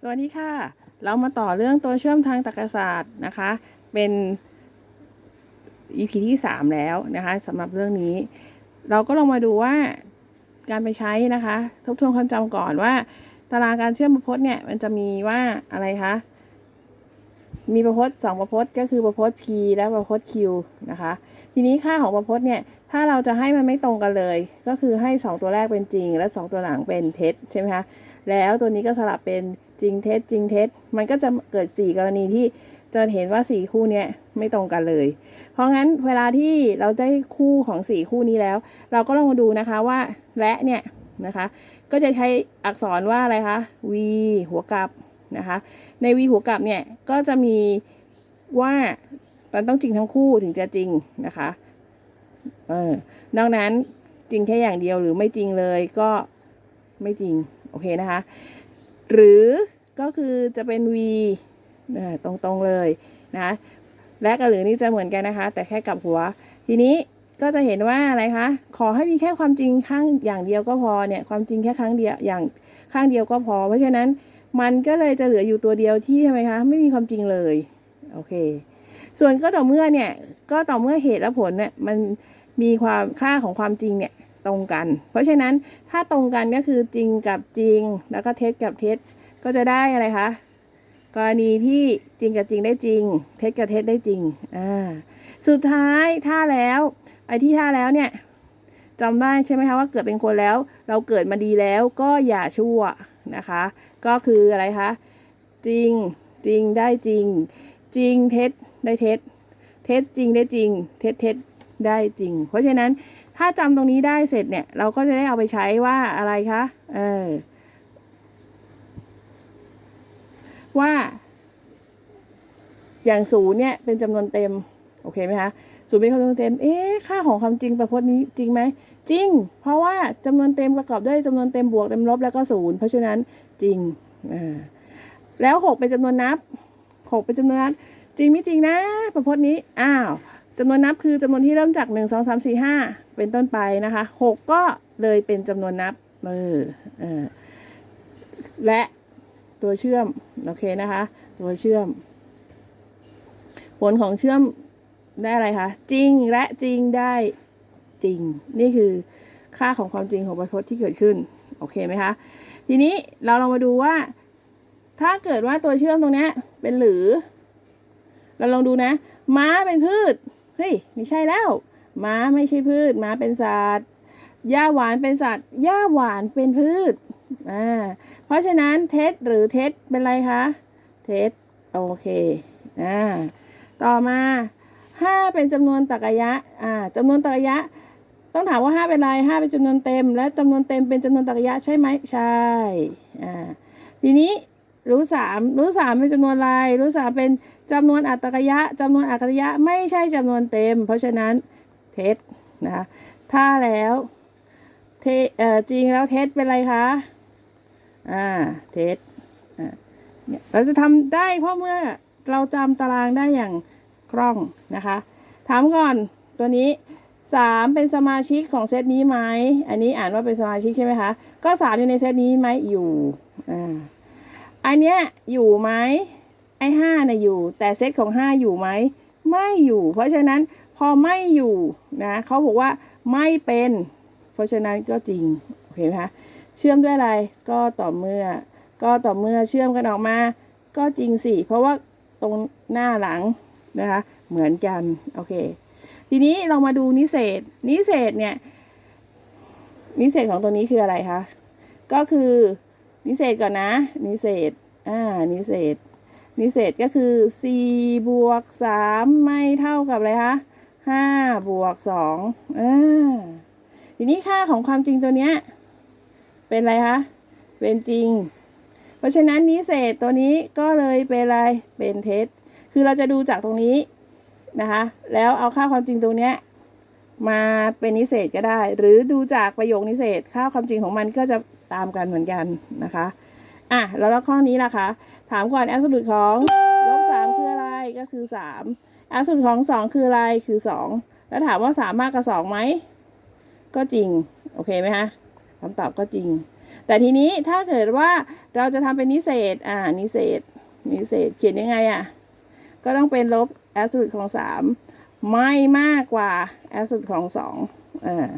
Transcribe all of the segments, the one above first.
สวัสดีค่ะ เรามาต่อเรื่องตัวเชื่อมทางตรรกศาสตร์นะคะ เป็น EP ที่ 3 แล้วนะคะสำหรับเรื่องนี้ เราก็ลองมาดูว่าการไปใช้นะคะ ทบทวนความจำก่อนว่า ตารางการเชื่อมประพจน์เนี่ยมันจะมีว่าอะไรคะ มีประพจน์สองประพจน์ก็คือประพจน์ p และประพจน์ q นะคะ ทีนี้ค่าของประพจน์เนี่ยถ้าเราจะให้มันไม่ตรงกันเลย ก็คือให้ 2 ตัวแรกเป็นจริง และ 2 ตัวหลังเป็นเท็จใช่ไหมคะแล้วตัวนี้ก็สลับเป็น จริงเท็จจริงเท็จมันก็จะเกิด 4 กรณีที่จะเห็นว่า 4 คู่เนี้ยไม่ตรงกันเลย เพราะงั้นเวลาที่เราได้คู่ของ 4 คู่นี้แล้ว เราก็ลองมาดูนะคะว่าและเนี่ยนะคะ ก็จะใช้อักษรว่าอะไรคะ v หัวกลับนะคะ ใน v หัวกลับเนี่ยก็จะมีว่ามันต้องจริงทั้งคู่ถึงจะจริงนะคะเออนอกนั้นจริงแค่อย่างเดียวหรือไม่จริงเลยก็ไม่จริง โอเคนะคะ หรือก็คือจะเป็น v ตรงๆเลยนะและกับหรือนี่จะเหมือนกันนะคะ แต่แค่กลับหัว ทีนี้ก็จะเห็นว่าอะไรคะ ขอให้มีแค่ความจริงข้างอย่างเดียวก็พอเนี่ยความจริงแค่ครั้งเดียวอย่างข้างเดียวก็พอ เพราะฉะนั้นมันก็เลยจะเหลืออยู่ตัวเดียวที่ทำไมคะไม่มีความจริงเลยโอเค ส่วนก็ต่อเมื่อเนี่ยก็ต่อเมื่อเหตุและผลเนี่ยมันมีความค่าของความจริงเนี่ย ตรงกัน เพราะฉะนั้นถ้าตรงกันก็คือจริงกับจริง แล้วก็เท็จกับเท็จก็จะได้อะไรคะกรณีที่จริงกับจริงได้จริง เท็จกับเท็จได้จริงอ่าสุดท้ายถ้าแล้วไอ้ที่ถ้าแล้วเนี่ยจำได้ใช่ไหมคะว่าเกิดเป็นคนแล้ว เราเกิดมาดีแล้วก็อย่าชั่วนะคะ ก็คืออะไรคะจริงจริงได้จริง จริงเท็จได้เท็จ เท็จจริงได้จริง เท็จเท็จได้จริง เพราะฉะนั้น ถ้าจำตรงนี้ได้เสร็จเนี่ย เราก็จะได้เอาไปใช้ว่าอะไรคะ เออ ว่า อย่างศูนย์เนี่ย เป็นจำนวนเต็ม โอเคไหมคะศูนย์เป็นจำนวนเต็ม เอ๊ะ ค่าของความจริงประพจน์นี้จริงไหม จริง เพราะว่าจำนวนเต็มประกอบด้วยจำนวนเต็มบวกเต็มลบแล้วก็ศูนย์เพราะฉะนั้นจริงอ่าแล้วหกเป็นจำนวนนับหกเป็นจำนวนนับจริงไม่จริงนะ ประพจน์นี้ อ้าว จำนวนนับคือจำนวนที่เริ่มจากหนึ่งสองสามสี่ห้าเป็นต้นไปนะคะหกก็เลยเป็นจำนวนนับเออเออและตัวเชื่อม โอเคนะคะ ตัวเชื่อม ผลของเชื่อมได้อะไรคะ จริงและจริงได้จริง นี่คือค่าของความจริงของประพจน์ที่เกิดขึ้น โอเคไหมคะ ทีนี้เราลองมาดูว่า ถ้าเกิดว่าตัวเชื่อมตรงนี้เป็นหรือ เราลองดูนะ ม้าเป็นพืช เฮ้ยไม่ใช่แล้วม้าไม่ใช่พืชม้าเป็นสัตว์หญ้าหวานเป็นสัตว์หญ้าหวานเป็นพืชอ่าเพราะฉะนั้นเท็จหรือเท็จเป็นไรคะเท็จโอเคอ่าต่อมาห้าเป็นจำนวนตรรกยะอ่าจำนวนตรรกยะ ต้องถามว่าห้าเป็นไรห้าเป็นจำนวนเต็ม และจำนวนเต็มเป็นจำนวนตรรกยะใช่ไหมใช่อ่าทีนี้ รู้สามรู้สามเป็นจำนวนอะไรรู้สามเป็นจำนวนอัตตกยะจำนวนอัตตกยะไม่ใช่จำนวนเต็ม เพราะฉะนั้นเท็จนะคะถ้าแล้วเทเอ่อจริงแล้วเท็จเป็นอะไรคะอ่าเท็จอ่าเนี่ยเราจะทำได้เพราะเมื่อเราจำตารางได้อย่างคล่องนะคะ ถามก่อนตัวนี้สามเป็นสมาชิกของเซตนี้ไหม อันนี้อ่านว่าเป็นสมาชิกใช่ไหมคะ ก็สามอยู่ในเซตนี้ไหมอยู่อ่า อันเนี้ยอยู่ไหมไอ้ห้าน่ะอยู่ แต่เซตของห้าอยู่ไหมไม่อยู่ เพราะฉะนั้นพอไม่อยู่นะเขาบอกว่าไม่เป็น เพราะฉะนั้นก็จริงโอเคไหมคะเชื่อมด้วยอะไรก็ต่อเมื่อ ก็ต่อเมื่อเชื่อมกันออกมา ก็จริงสิ เพราะว่าตรงหน้าหลังนะคะเหมือนกันโอเค ทีนี้เรามาดูนิเศษนิเศษเนี่ยนิเศษของตัวนี้คืออะไรคะก็คือ นิเศษก่อนนะ นิเศษ อ่า นิเศษ นิเศษก็คือ 4 บวก 3 ไม่เท่ากับอะไรคะ5บวก2อ่าทีนี้ค่าของความจริงตัวเนี้ยเป็นอะไรคะ เป็นจริง เพราะฉะนั้นนิเศษตัวนี้ก็เลยเป็นอะไร เป็นเท็จ คือเราจะดูจากตรงนี้นะคะ แล้วเอาค่าความจริงตรงเนี้ย มาเป็นนิเศษก็ได้ หรือดูจากประโยคนิเศษค่าความจริงของมันก็จะตามกันเหมือนกันนะคะอะแล้วแล้วข้อนี้ล่ะคะ ถามก่อนแอบสูตของลบสามคืออะไรก็คือสามแอบสูตของสองคืออะไรคือสองแล้วถามว่าสามมากกว่าสองไหมก็จริง โอเคไหมคะคำตอบก็จริง แต่ทีนี้ถ้าเกิดว่าเราจะทำเป็นนิเศษ อ่านิเศษนิเศษเขียนยังไงอะ่ะ ก็ต้องเป็นลบแอบสูตของสาม ไม่มากกว่าแอบสูตของสองอ่า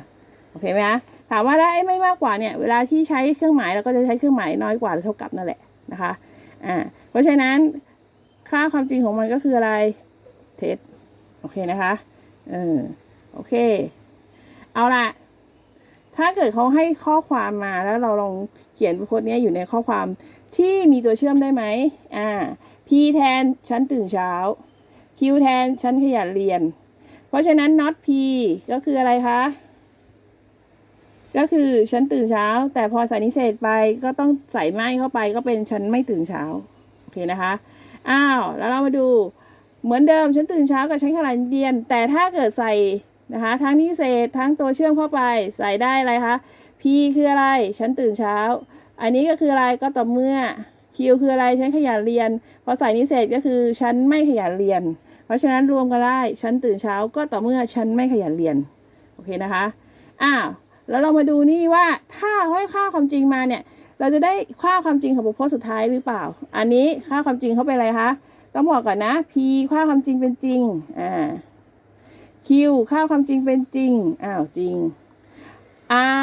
โอเคไหมคะถามว่าแล้วไอ้ไม่มากกว่าเนี่ย เวลาที่ใช้เครื่องหมายเราก็จะใช้เครื่องหมายน้อยกว่าหรือเท่ากับนั่นแหละนะคะอ่าเพราะฉะนั้นค่าความจริงของมันก็คืออะไรเท็จโอเคนะคะเออโอเค เอาละถ้าเกิดเขาให้ข้อความมาแล้วเราลองเขียนพจน์นี้อยู่ในข้อความที่มีตัวเชื่อมได้ไหมอ่า P แทนฉันตื่นเช้า Q แทนฉันขยันเรียน เพราะฉะนั้น not P ก็คืออะไรคะ ก็คือฉันตื่นเช้า แต่พอใส่นิเศษไปก็ต้องใส่ไม่เข้าไปก็เป็นฉันไม่ตื่นเช้า โอเคนะคะ อ้าว แล้วเรามาดูเหมือนเดิมฉันตื่นเช้ากับฉันขยันเรียน แต่ถ้าเกิดใส่นะคะทั้งนิเศษทั้งตัวเชื่อมเข้าไปใส่ได้อะไรคะ P คืออะไร ฉันตื่นเช้า อันนี้ก็คืออะไรก็ต่อเมื่อ Q คืออะไรฉันขยันเรียน พอใส่นิเศษก็คือฉันไม่ขยันเรียน เพราะฉะนั้นรวมกันได้ฉันตื่นเช้าก็ต่อเมื่อฉันไม่ขยันเรียน โอเคนะคะ อ้าวแล้วเรามาดูนี่ว่าถ้าให้ค่าความจริงมาเนี่ย เราจะได้ค่าความจริงของบทพจน์สุดท้ายหรือเปล่า อันนี้ค่าความจริงเขาเป็นอะไรคะ ต้องบอกก่อนนะ P ค่าความจริงเป็นจริง อ่า Q ค่าความจริงเป็นจริง อ้าวจริง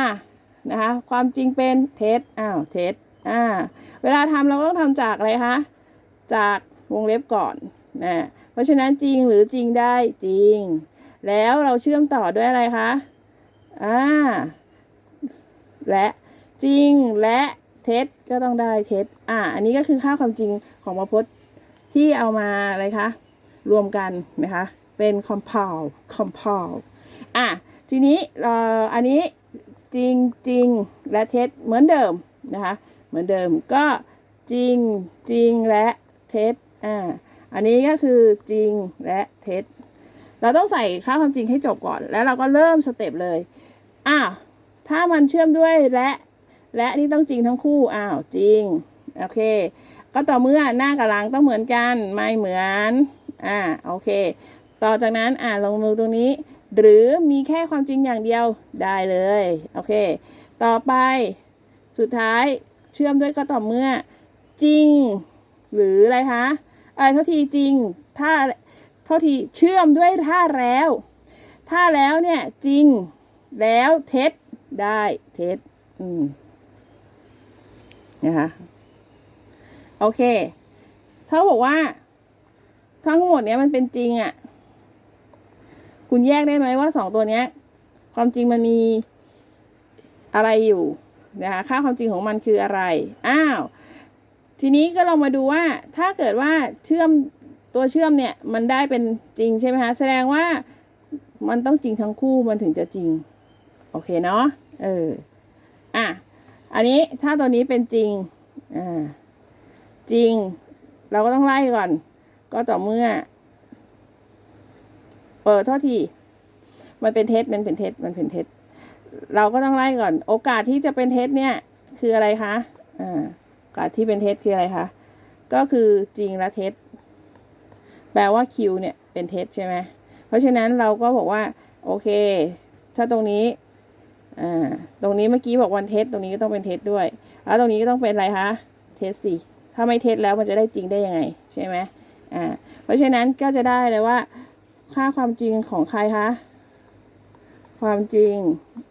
R นะคะ ความจริงเป็นเท็จ อ้าวเท็จ อ่า เวลาทำเราก็ต้องทำจากอะไรคะ จากวงเล็บก่อนนะ เพราะฉะนั้นจริงหรือจริงได้จริง แล้วเราเชื่อมต่อด้วยอะไรคะอ่าและจริงและเท็จก็ต้องได้เท็จอ่าอันนี้ก็คือค่าความจริงของพจน์ที่เอามาอะไรคะรวมกันนะคะเป็น compound compound อะทีนี้เอ่ออันนี้จริงจริงและเท็จเหมือนเดิมนะคะเหมือนเดิมก็จริงจริงและเท็จอ่า อันนี้ก็คือจริงและเท็จ เราต้องใส่ค่าความจริงให้จบก่อน แล้วเราก็เริ่มสเต็ปเลยอ้าวถ้ามันเชื่อมด้วยและและนี่ต้องจริงทั้งคู่อ้าวจริงโอเค ก็ต่อเมื่อหน้ากับหลังต้องเหมือนกันไม่เหมือนอ่าโอเค ต่อจากนั้นอ่าลงมือตรงนี้ หรือมีแค่ความจริงอย่างเดียวได้เลยโอเค ต่อไปสุดท้ายเชื่อมด้วยก็ต่อเมื่อจริง หรืออะไรคะ เออเท่าทีจริงถ้าเท่าทีเชื่อมด้วยถ้าแล้วถ้าแล้วเนี่ยจริงแล้วเท็จได้เท็จอืมนะคะโอเคเขาบอกว่า ทั้งหมดเนี้ยมันเป็นจริงอะ่ะ คุณแยกได้ไหมว่าสองตัวเนี้ย ความจริงมันมีอะไรอยู่นะคะค่าความจริงของมันคืออะไร อ้าว ทีนี้ก็ลองมาดูว่าถ้าเกิดว่าเชื่อมตัวเชื่อมเนี่ยมันได้เป็นจริงใช่ไหมคะแสดงว่ามันต้องจริงทั้งคู่มันถึงจะจริง โอเคเนาะเอออะอันนี้ถ้าตัวนี้เป็นจริงอ่าจริง เราก็ต้องไล่ก่อน ก็ต่อเมื่อเปิดเท่าทีมันเป็นเท็จมันเป็นเท็จมันเป็นเท็จเราก็ต้องไล่ก่อน โอกาสที่จะเป็นเท็จเนี่ย คืออะไรคะอ่า กาสที่เป็นเท็จคืออะไรคะ ก็คือจริงและเท็จ แปลว่า Q เนี่ยเป็นเท็จใช่ไหม เพราะฉะนั้นเราก็บอกว่า โอเค ถ้าตรงนี้อ่าตรงนี้เมื่อกี้บอกวันเท็จตรงนี้ก็ต้องเป็นเท็จด้วย แล้วตรงนี้ก็ต้องเป็นอะไรคะเท็จสิถ้าไม่เท็จแล้วมันจะได้จริงได้ยังไงใช่ไหมอ่าเพราะฉะนั้นก็จะได้เลยว่า ค่าความจริงของใครคะความจริง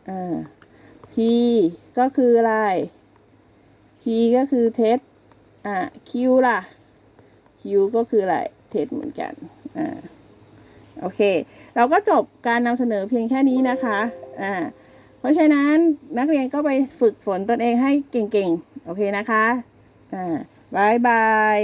อ่า P ก็คืออะไร P ก็คือเท็จอ่า Q ล่ะ Q ก็คืออะไรเท็จเหมือนกันอ่าโอเค เราก็จบการนำเสนอเพียงแค่นี้นะคะอ่าเพราะฉะนั้นนักเรียนก็ไปฝึกฝนตนเองให้เก่งๆ โอเคนะคะอ่าบายบาย